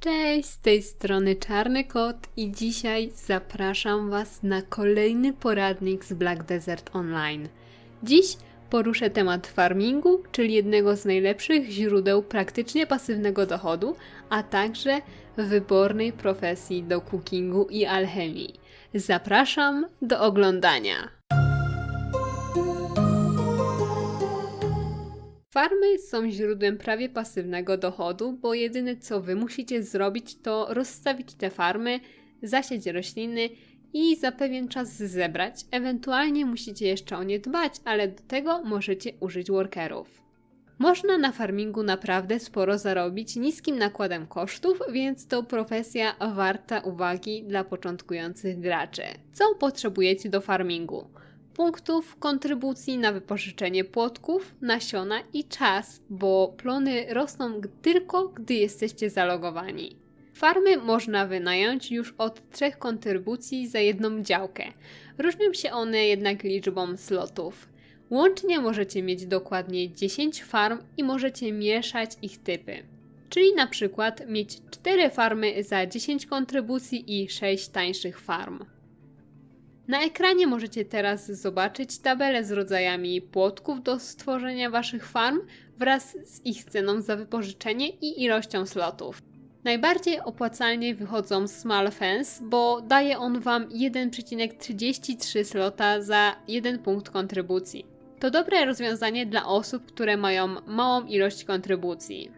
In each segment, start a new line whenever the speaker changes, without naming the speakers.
Cześć, z tej strony Czarny Kot i dzisiaj zapraszam Was na kolejny poradnik z Black Desert Online. Dziś poruszę temat farmingu, czyli jednego z najlepszych źródeł praktycznie pasywnego dochodu, a także wybornej profesji do cookingu i alchemii. Zapraszam do oglądania. Farmy są źródłem prawie pasywnego dochodu, bo jedyne co wy musicie zrobić to rozstawić te farmy, zasiać rośliny i za pewien czas zebrać. Ewentualnie musicie jeszcze o nie dbać, ale do tego możecie użyć workerów. Można na farmingu naprawdę sporo zarobić niskim nakładem kosztów, więc to profesja warta uwagi dla początkujących graczy. Co potrzebujecie do farmingu? Punktów kontrybucji na wypożyczenie płotków, nasiona i czas, bo plony rosną tylko gdy jesteście zalogowani. Farmy można wynająć już od trzech kontrybucji za jedną działkę. Różnią się one jednak liczbą slotów. Łącznie możecie mieć dokładnie 10 farm i możecie mieszać ich typy. Czyli na przykład mieć 4 farmy za 10 kontrybucji i 6 tańszych farm. Na ekranie możecie teraz zobaczyć tabelę z rodzajami płotków do stworzenia waszych farm wraz z ich ceną za wypożyczenie i ilością slotów. Najbardziej opłacalnie wychodzą Small Fence, bo daje on Wam 1,33 slota za 1 punkt kontrybucji. To dobre rozwiązanie dla osób, które mają małą ilość kontrybucji.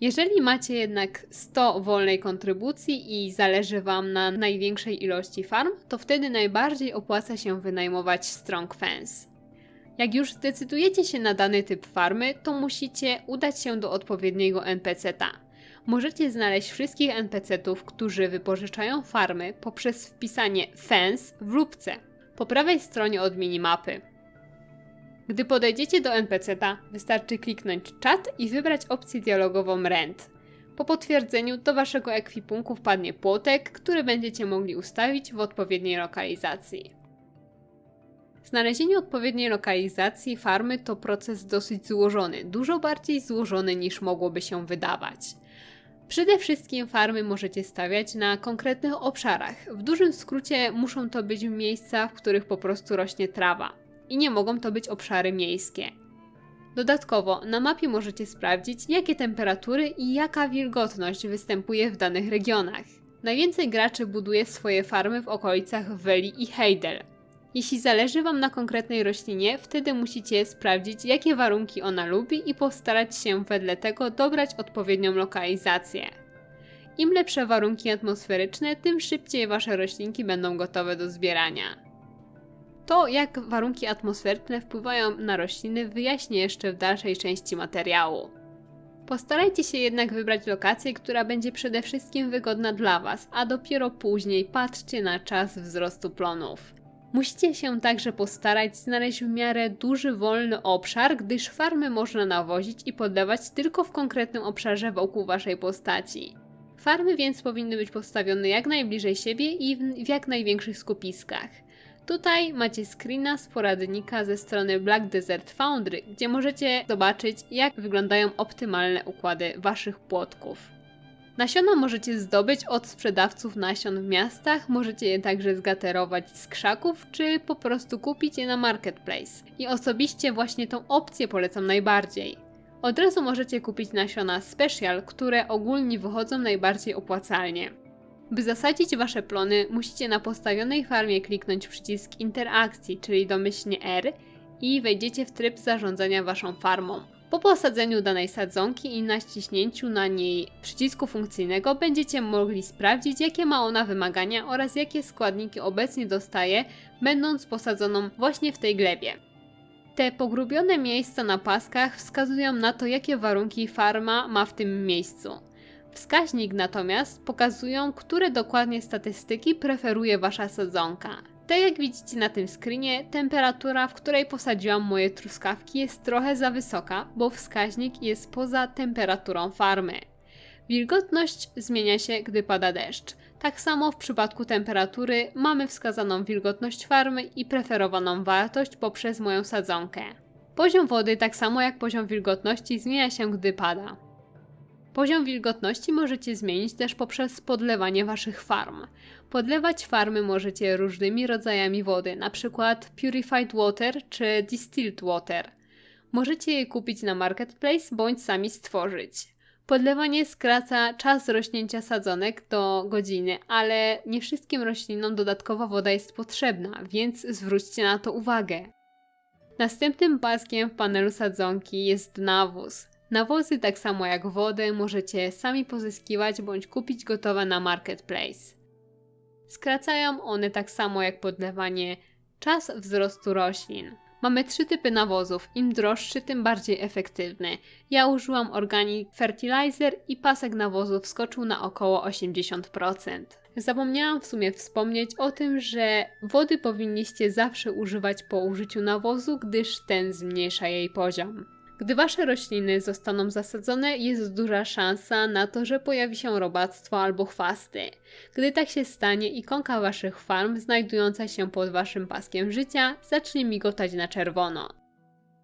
Jeżeli macie jednak 100 wolnej kontrybucji i zależy Wam na największej ilości farm, to wtedy najbardziej opłaca się wynajmować Strong Fence. Jak już zdecydujecie się na dany typ farmy, to musicie udać się do odpowiedniego NPC-ta. Możecie znaleźć wszystkich NPC-ów, którzy wypożyczają farmy poprzez wpisanie fence w lubce po prawej stronie od minimapy. Gdy podejdziecie do NPC-ta, wystarczy kliknąć czat i wybrać opcję dialogową Rent. Po potwierdzeniu do waszego ekwipunku wpadnie płotek, który będziecie mogli ustawić w odpowiedniej lokalizacji. Znalezienie odpowiedniej lokalizacji farmy to proces dosyć złożony, dużo bardziej złożony niż mogłoby się wydawać. Przede wszystkim farmy możecie stawiać na konkretnych obszarach. W dużym skrócie muszą to być miejsca, w których po prostu rośnie trawa i nie mogą to być obszary miejskie. Dodatkowo na mapie możecie sprawdzić, jakie temperatury i jaka wilgotność występuje w danych regionach. Najwięcej graczy buduje swoje farmy w okolicach Weli i Heidel. Jeśli zależy Wam na konkretnej roślinie, wtedy musicie sprawdzić, jakie warunki ona lubi i postarać się wedle tego dobrać odpowiednią lokalizację. Im lepsze warunki atmosferyczne, tym szybciej Wasze roślinki będą gotowe do zbierania. To, jak warunki atmosferyczne wpływają na rośliny, wyjaśnię jeszcze w dalszej części materiału. Postarajcie się jednak wybrać lokację, która będzie przede wszystkim wygodna dla Was, a dopiero później patrzcie na czas wzrostu plonów. Musicie się także postarać znaleźć w miarę duży wolny obszar, gdyż farmy można nawozić i podlewać tylko w konkretnym obszarze wokół Waszej postaci. Farmy więc powinny być postawione jak najbliżej siebie i w jak największych skupiskach. Tutaj macie screena z poradnika ze strony Black Desert Foundry, gdzie możecie zobaczyć, jak wyglądają optymalne układy waszych płotków. Nasiona możecie zdobyć od sprzedawców nasion w miastach, możecie je także zgaterować z krzaków, czy po prostu kupić je na marketplace. I osobiście właśnie tą opcję polecam najbardziej. Od razu możecie kupić nasiona special, które ogólnie wychodzą najbardziej opłacalnie. By zasadzić Wasze plony, musicie na postawionej farmie kliknąć przycisk interakcji, czyli domyślnie R i wejdziecie w tryb zarządzania Waszą farmą. Po posadzeniu danej sadzonki i naciśnięciu na niej przycisku funkcyjnego będziecie mogli sprawdzić, jakie ma ona wymagania oraz jakie składniki obecnie dostaje, będąc posadzoną właśnie w tej glebie. Te pogrubione miejsca na paskach wskazują na to, jakie warunki farma ma w tym miejscu. Wskaźnik natomiast pokazują, które dokładnie statystyki preferuje Wasza sadzonka. Tak jak widzicie na tym screenie, temperatura, w której posadziłam moje truskawki jest trochę za wysoka, bo wskaźnik jest poza temperaturą farmy. Wilgotność zmienia się, gdy pada deszcz. Tak samo w przypadku temperatury mamy wskazaną wilgotność farmy i preferowaną wartość poprzez moją sadzonkę. Poziom wody, tak samo jak poziom wilgotności, zmienia się, gdy pada. Poziom wilgotności możecie zmienić też poprzez podlewanie waszych farm. Podlewać farmy możecie różnymi rodzajami wody, np. purified water czy distilled water. Możecie je kupić na marketplace bądź sami stworzyć. Podlewanie skraca czas rośnięcia sadzonek do godziny, ale nie wszystkim roślinom dodatkowa woda jest potrzebna, więc zwróćcie na to uwagę. Następnym paskiem w panelu sadzonki jest nawóz. Nawozy, tak samo jak wodę, możecie sami pozyskiwać bądź kupić gotowe na marketplace. Skracają one tak samo jak podlewanie czas wzrostu roślin. Mamy trzy typy nawozów. Im droższy, tym bardziej efektywny. Ja użyłam Organic Fertilizer i pasek nawozu wskoczył na około 80%. Zapomniałam w sumie wspomnieć o tym, że wody powinniście zawsze używać po użyciu nawozu, gdyż ten zmniejsza jej poziom. Gdy wasze rośliny zostaną zasadzone, jest duża szansa na to, że pojawi się robactwo albo chwasty. Gdy tak się stanie, ikonka waszych farm, znajdująca się pod waszym paskiem życia, zacznie migotać na czerwono.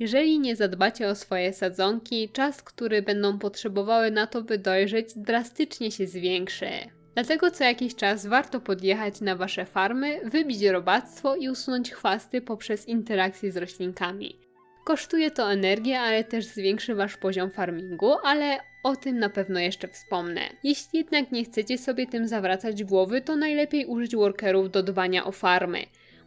Jeżeli nie zadbacie o swoje sadzonki, czas, który będą potrzebowały na to, by dojrzeć, drastycznie się zwiększy. Dlatego co jakiś czas warto podjechać na wasze farmy, wybić robactwo i usunąć chwasty poprzez interakcję z roślinkami. Kosztuje to energię, ale też zwiększy Wasz poziom farmingu, ale o tym na pewno jeszcze wspomnę. Jeśli jednak nie chcecie sobie tym zawracać głowy, to najlepiej użyć workerów do dbania o farmy.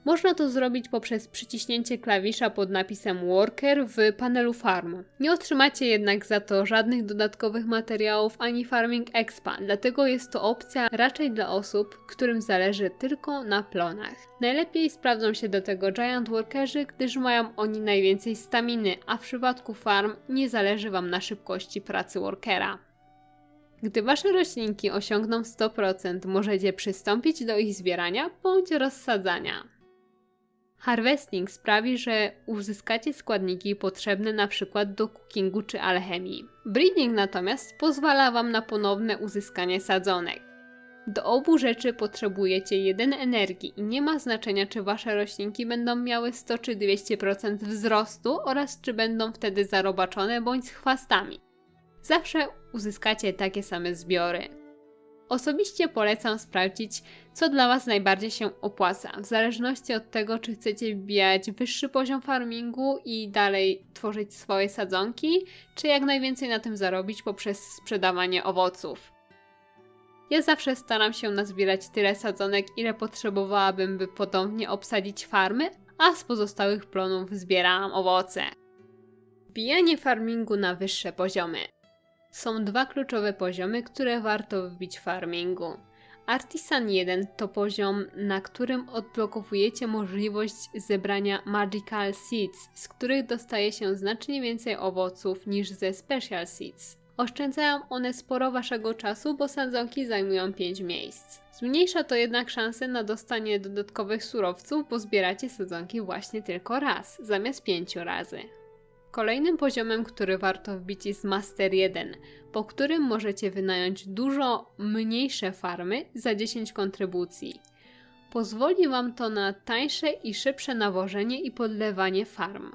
Można to zrobić poprzez przyciśnięcie klawisza pod napisem Worker w panelu Farm. Nie otrzymacie jednak za to żadnych dodatkowych materiałów ani Farming Expa, dlatego jest to opcja raczej dla osób, którym zależy tylko na plonach. Najlepiej sprawdzą się do tego Giant Workerzy, gdyż mają oni najwięcej staminy, a w przypadku farm nie zależy Wam na szybkości pracy workera. Gdy Wasze roślinki osiągną 100%, możecie przystąpić do ich zbierania bądź rozsadzania. Harvesting sprawi, że uzyskacie składniki potrzebne np. do cookingu czy alchemii. Breeding natomiast pozwala Wam na ponowne uzyskanie sadzonek. Do obu rzeczy potrzebujecie jeden energii i nie ma znaczenia, czy Wasze roślinki będą miały 100 czy 200% wzrostu oraz czy będą wtedy zarobaczone bądź z chwastami. Zawsze uzyskacie takie same zbiory. Osobiście polecam sprawdzić, co dla Was najbardziej się opłaca, w zależności od tego, czy chcecie wbijać wyższy poziom farmingu i dalej tworzyć swoje sadzonki, czy jak najwięcej na tym zarobić poprzez sprzedawanie owoców. Ja zawsze staram się nazbierać tyle sadzonek, ile potrzebowałabym, by podobnie obsadzić farmy, a z pozostałych plonów zbierałam owoce. Wbijanie farmingu na wyższe poziomy. Są dwa kluczowe poziomy, które warto wbić w farmingu. Artisan 1 to poziom, na którym odblokowujecie możliwość zebrania Magical Seeds, z których dostaje się znacznie więcej owoców niż ze Special Seeds. Oszczędzają one sporo waszego czasu, bo sadzonki zajmują 5 miejsc. Zmniejsza to jednak szanse na dostanie dodatkowych surowców, bo zbieracie sadzonki właśnie tylko raz, zamiast 5 razy. Kolejnym poziomem, który warto wbić jest Master 1, po którym możecie wynająć dużo mniejsze farmy za 10 kontrybucji. Pozwoli Wam to na tańsze i szybsze nawożenie i podlewanie farm.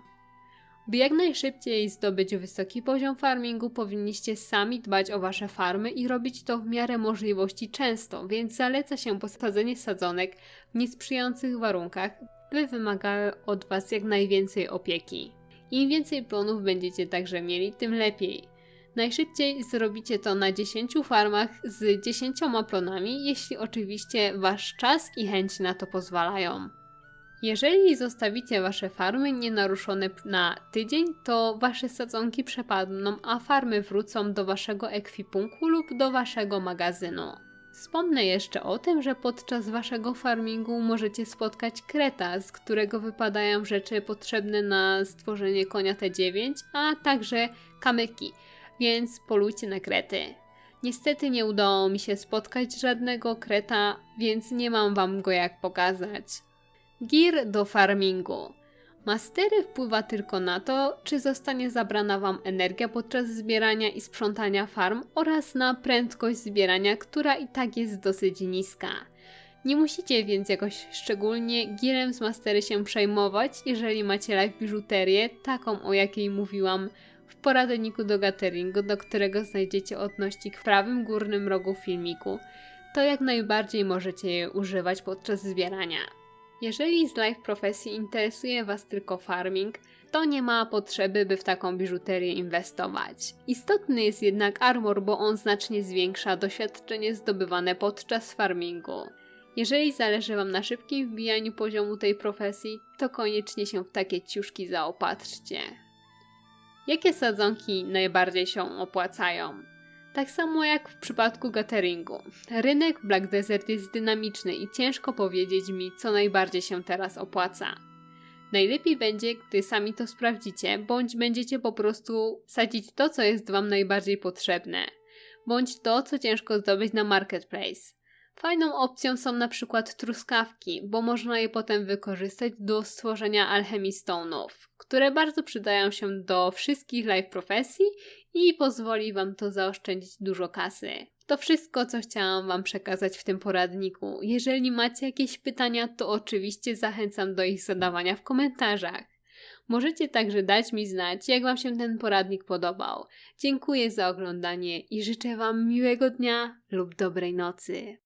By jak najszybciej zdobyć wysoki poziom farmingu, powinniście sami dbać o Wasze farmy i robić to w miarę możliwości często, więc zaleca się posadzenie sadzonek w niesprzyjających warunkach, by wymagały od Was jak najwięcej opieki. Im więcej plonów będziecie także mieli, tym lepiej. Najszybciej zrobicie to na 10 farmach z 10 plonami, jeśli oczywiście Wasz czas i chęć na to pozwalają. Jeżeli zostawicie Wasze farmy nienaruszone na tydzień, to Wasze sadzonki przepadną, a farmy wrócą do Waszego ekwipunku lub do Waszego magazynu. Wspomnę jeszcze o tym, że podczas waszego farmingu możecie spotkać kreta, z którego wypadają rzeczy potrzebne na stworzenie konia T9, a także kamyki, więc polujcie na krety. Niestety nie udało mi się spotkać żadnego kreta, więc nie mam wam go jak pokazać. Gear do farmingu. Mastery wpływa tylko na to, czy zostanie zabrana Wam energia podczas zbierania i sprzątania farm oraz na prędkość zbierania, która i tak jest dosyć niska. Nie musicie więc jakoś szczególnie girem z mastery się przejmować, jeżeli macie live biżuterię, taką o jakiej mówiłam W poradniku do gatheringu, do którego znajdziecie odnośnik w prawym górnym rogu filmiku, to jak najbardziej możecie je używać podczas zbierania. Jeżeli z live profesji interesuje Was tylko farming, to nie ma potrzeby, by w taką biżuterię inwestować. Istotny jest jednak armor, bo on znacznie zwiększa doświadczenie zdobywane podczas farmingu. Jeżeli zależy Wam na szybkim wbijaniu poziomu tej profesji, to koniecznie się w takie ciuszki zaopatrzcie. Jakie sadzonki najbardziej się opłacają? Tak samo jak w przypadku gatheringu. Rynek Black Desert jest dynamiczny i ciężko powiedzieć mi, co najbardziej się teraz opłaca. Najlepiej będzie, gdy sami to sprawdzicie, bądź będziecie po prostu sadzić to, co jest Wam najbardziej potrzebne, bądź to, co ciężko zdobyć na marketplace. Fajną opcją są na przykład truskawki, bo można je potem wykorzystać do stworzenia alchemy stone'ów, które bardzo przydają się do wszystkich live profesji i pozwoli Wam to zaoszczędzić dużo kasy. To wszystko, co chciałam Wam przekazać w tym poradniku. Jeżeli macie jakieś pytania, to oczywiście zachęcam do ich zadawania w komentarzach. Możecie także dać mi znać, jak Wam się ten poradnik podobał. Dziękuję za oglądanie i życzę Wam miłego dnia lub dobrej nocy.